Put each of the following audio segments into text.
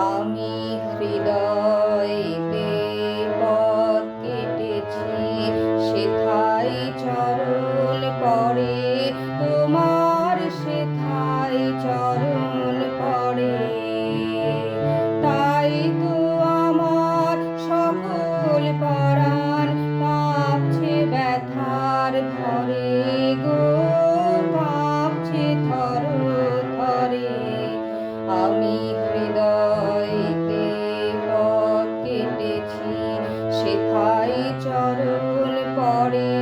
আমি হৃদয়তে আমি হৃদয়তে পথ কেটেছি সেথায় চরণ পরে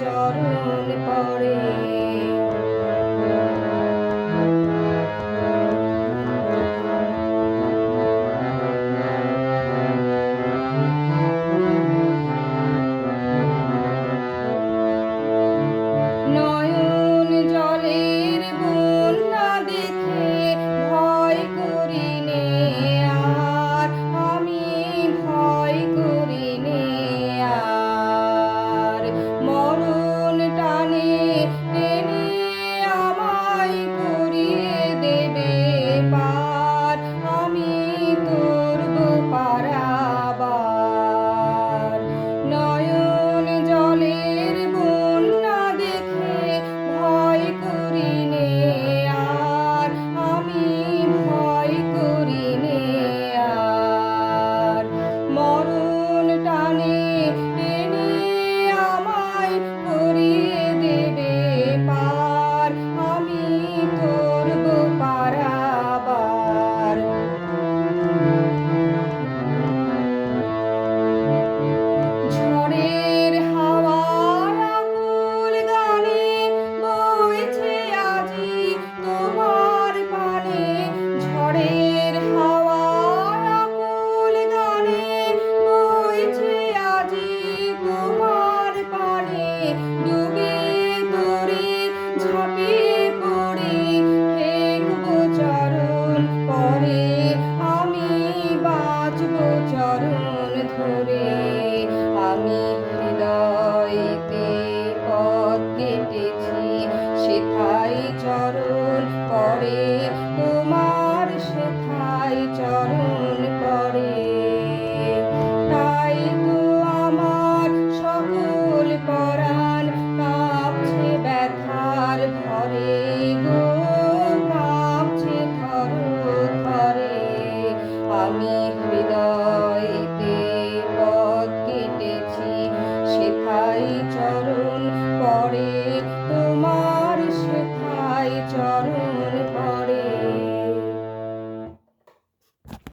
চরণ পরে be